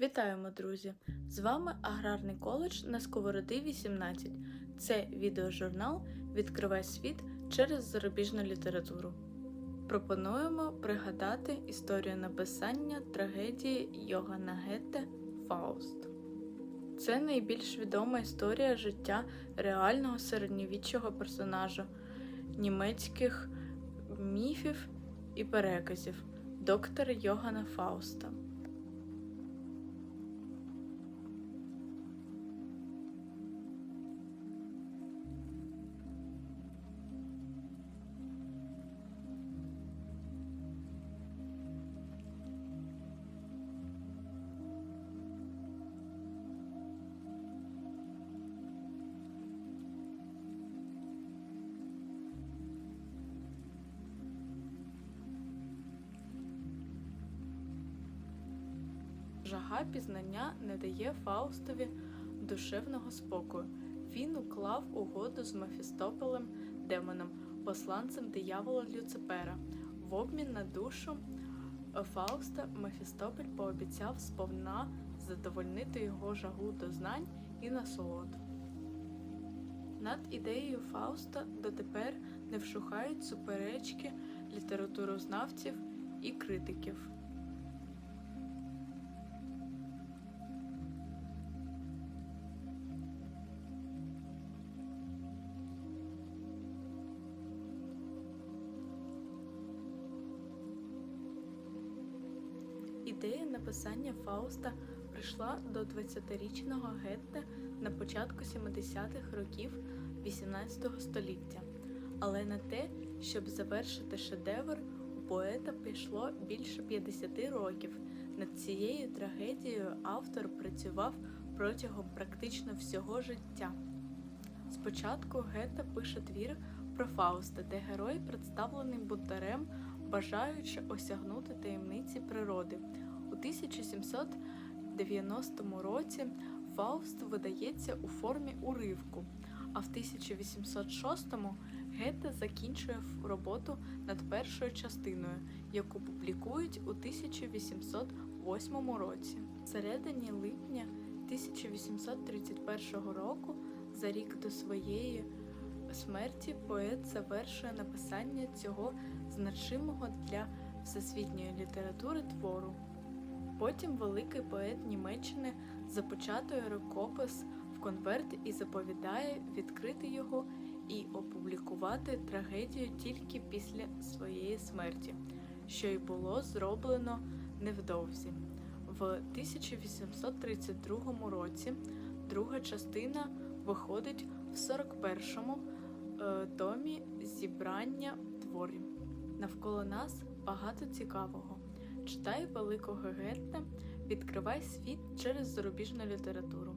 Вітаємо, друзі! З вами Аграрний коледж на Сковороди 18. Це відеожурнал Відкривай світ через зарубіжну літературу. Пропонуємо пригадати історію написання трагедії Йогана Гетте Фауст. Це найбільш відома історія життя реального середньовіччого персонажа німецьких міфів і переказів доктора Йогана Фауста. Жага пізнання не дає Фаустові душевного спокою. Він уклав угоду з Мефістополем, демоном, посланцем диявола Люципера. В обмін на душу Фауста Мефістополь пообіцяв сповна задовольнити його жагу до знань і насолод. Над ідеєю Фауста дотепер не вшухають суперечки літературознавців і критиків. Ідея написання Фауста прийшла до 20-річного Гетте на початку 70-х років XVIII століття, але на те, щоб завершити шедевр, у поета пішло більше 50 років. Над цією трагедією автор працював протягом практично всього життя. Спочатку Гетте пише твір про Фауста, де герой представлений бунтарем, бажаючи осягнути таємниці природи. У 1790 році Фауст видається у формі уривку, а в 1806-му Гетте закінчує роботу над першою частиною, яку публікують у 1808 році. Всередині липня 1831 року, за рік до своєї смерті, поет завершує написання цього значимого для всесвітньої літератури твору. Потім великий поет Німеччини започатує рукопис в конверт і заповідає відкрити його і опублікувати трагедію тільки після своєї смерті, що й було зроблено невдовзі. В 1832 році друга частина виходить в 41-му е, томі зібрання творів. Навколо нас багато цікавого. Читай великого гетта, відкривай світ через зарубіжну літературу.